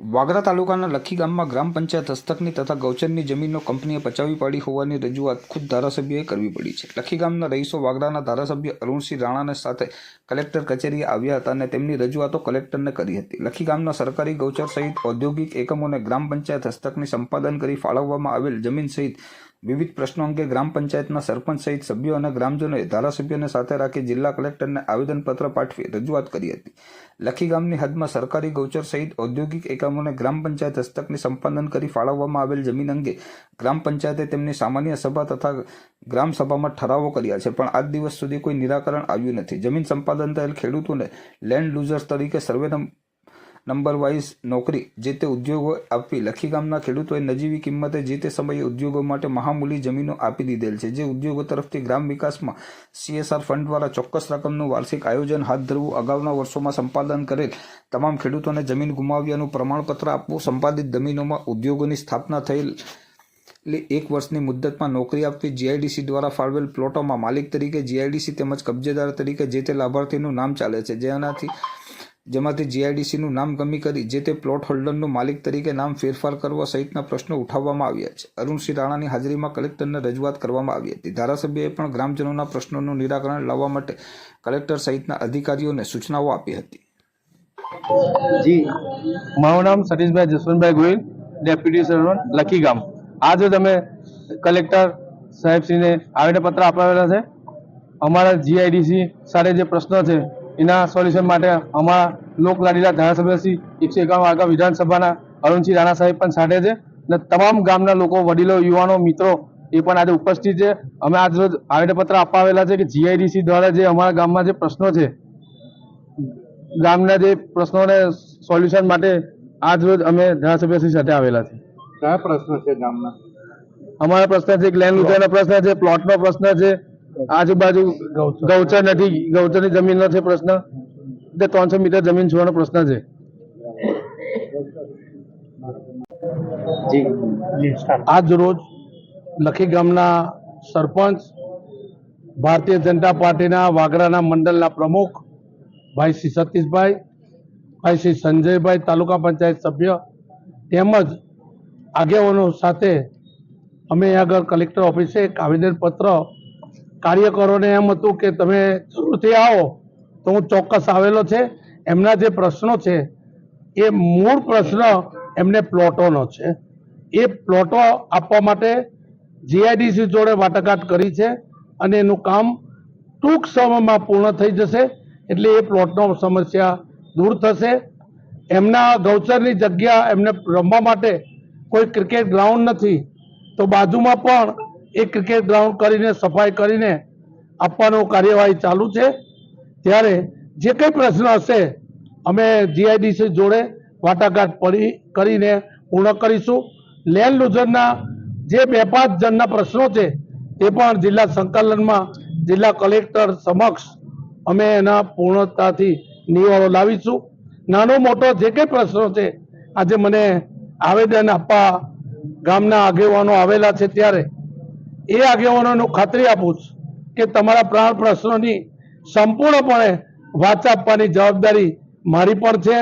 વાગરા તાલુકાના લખી ગામમાં ગ્રામ પંચાયત હસ્તકની તથા ગૌચરની જમીનો કંપનીએ પચાવી પાડી હોવાની રજૂઆત ખુદ ધારાસભ્યોએ કરવી પડી છે. લખી ગામના રહીશો વાગરાના ધારાસભ્ય અરુણસિંહ રાણાને સાથે કલેક્ટર કચેરીએ આવ્યા હતા અને તેમની રજૂઆતો કલેક્ટરને કરી હતી. લખી ગામના સરકારી ગૌચર સહિત ઔદ્યોગિક એકમોને ગ્રામ પંચાયત હસ્તકની સંપાદન કરી ફાળવવામાં આવેલ જમીન સહિત વિવિધ પ્રશ્નો અંગે ગ્રામ પંચાયતના સરપંચ સહિત સભ્યો અને ગ્રામજનોએ ધારાસભ્યોને સાથે રાખી જિલ્લા કલેક્ટરને આવેદનપત્ર પાઠવી રજૂઆત કરી હતી. લખી ગામની હદમાં સરકારી ગૌચર સહિત ઔદ્યોગિક એકમોને ગ્રામ પંચાયત હસ્તકની સંપાદન કરી ફાળવવામાં આવેલ જમીન અંગે ગ્રામ પંચાયતે તેમની સામાન્ય સભા તથા ગ્રામ સભામાં ઠરાવો કર્યા છે, પણ આજ દિવસ સુધી કોઈ નિરાકરણ આવ્યું નથી. જમીન સંપાદન થયેલ ખેડૂતોને લેન્ડ લૂઝર્સ તરીકે સર્વે નંબર વાઇઝ નોકરી જે તે ઉદ્યોગો આપી લખી ગામના ખેડૂતોએ નજીવી કિંમતે જે તે સમયે ઉદ્યોગો માટે મહામૂલી જમીનો આપી દીધેલ છે, જે ઉદ્યોગો તરફથી ગ્રામ વિકાસમાં સીએસઆર ફંડ દ્વારા ચોક્કસ રકમનું વાર્ષિક આયોજન હાથ ધરવું અગાઉના વર્ષોમાં સંપાદન કરેલ. તમામ ખેડૂતોને જમીન ગુમાવ્યાનું પ્રમાણપત્ર આપવું, સંપાદિત જમીનોમાં ઉદ્યોગોની સ્થાપના થયેલ એટલે એક વર્ષની મુદ્દતમાં નોકરી આપવી જીઆઈડીસી દ્વારા ફાળવેલ પ્લોટોમાં માલિક તરીકે જીઆઈડીસી તેમજ કબજેદાર તરીકે જે તે લાભાર્થીનું નામ ચાલે છે. જેનાથી જેમાંથી જીઆઈડીસીનું નામ કમી કરી, જે તે પ્લોટ હોલ્ડરનું માલિક તરીકે નામ ફેરફાર કરવા સહિતના પ્રશ્નો ઉઠાવવામાં આવ્યા છે. અરુણસિંહ રાણાની હાજરીમાં કલેક્ટરને રજૂઆત કરવામાં આવી હતી. ધારાસભ્યએ પણ ગ્રામજનોના પ્રશ્નોનું નિરાકરણ લાવવા માટે કલેક્ટર સહિતના અધિકારીઓને સૂચનાઓ આપી હતી. જી, મારું નામ સતીશભાઈ જસવંતભાઈ ગોહિલ, ડેપ્યુટી સર્વન્ટ લખી ગામ. આજે તમે કલેક્ટર સાહેબશ્રીને આવેદનપત્ર અપાવેલા છે. અમારા જીઆઈડીસી સાથે જે પ્રશ્ન છે એના સોલ્યુશન માટે અમારા લોકલાડીલા ધારાસભ્ય શ્રી એકસો એકાણું આગળ વિધાનસભાના અરુણસિંહ રાણા સાહેબ પણ સાથે છે અને તમામ ગામના લોકો વડીલો યુવાનો મિત્રો એ પણ આજે ઉપસ્થિત છે. અમે આજ રોજ આવેદનપત્ર અપાવેલા છે કે જીઆઈડીસી દ્વારા જે અમારા ગામમાં જે પ્રશ્નો છે ગામના જે પ્રશ્નોને સોલ્યુશન માટે આજ રોજ અમે ધારાસભ્યશ્રી સાથે આવેલા છે. કયા પ્રશ્ન છે ગામના? અમારા પ્રશ્ન છે લેન્ડ નો પ્રશ્ન છે પ્લોટનો પ્રશ્ન છે આજુબાજુ ગૌચર નથી ગૌચરની જમીનનો છે પ્રશ્ન. તે ત્રણસો મીટર જમીન છોડવાનો પ્રશ્ન છે. આજ રોજ લખી ગામના સરપંચ ભારતીય જનતા પાર્ટીના વાગરાના મંડળના પ્રમુખ ભાઈ શ્રી સતીશભાઈ ભાઈ શ્રી સંજયભાઈ તાલુકા પંચાયત સભ્ય તેમજ આગેવાનો સાથે અમે આગળ કલેક્ટર ઓફિસે એક આવેદનપત્ર કાર્યકરોને એમ હતું કે તમે જરૂરથી આવો, તો હું ચોક્કસ આવેલો છે. એમના જે પ્રશ્નો છે, એ મૂળ પ્રશ્ન એમને પ્લોટોનો છે. એ પ્લોટો આપવા માટે જીઆઈડીસી જોડે વાટાઘાટ કરી છે અને એનું કામ ટૂંક સમયમાં પૂર્ણ થઈ જશે, એટલે એ પ્લોટનો સમસ્યા દૂર થશે. એમના ગૌચરની જગ્યા એમને રમવા માટે કોઈ ક્રિકેટ ગ્રાઉન્ડ નથી, તો બાજુમાં પણ એ ક્રિકેટ ગ્રાઉન્ડ કરીને, સફાઈ કરીને આપવાનો કાર્યવાહી ચાલુ છે. ત્યારે જે કંઈ પ્રશ્ન હશે, અમે જીઆઈડીસી જોડે વાટાઘાટ પડી, કરીને પૂર્ણ કરીશું. લેન્ડ લૂઝરના જે બે પાંચ જણના પ્રશ્નો છે, એ પણ જિલ્લા સંકલનમાં જિલ્લા કલેક્ટર સમક્ષ અમે એના પૂર્ણતાથી નિવારો લાવીશું. નાનો મોટો જે કંઈ પ્રશ્નો છે, આજે મને આવેદન આપવા ગામના આગેવાનો આવેલા છે ત્યારે એ આગેવાનોનું ખાતરી આપું છું કે તમારા પ્રાણ પ્રશ્નોની સંપૂર્ણપણે વાચ આપવાની જવાબદારી મારી પણ છે.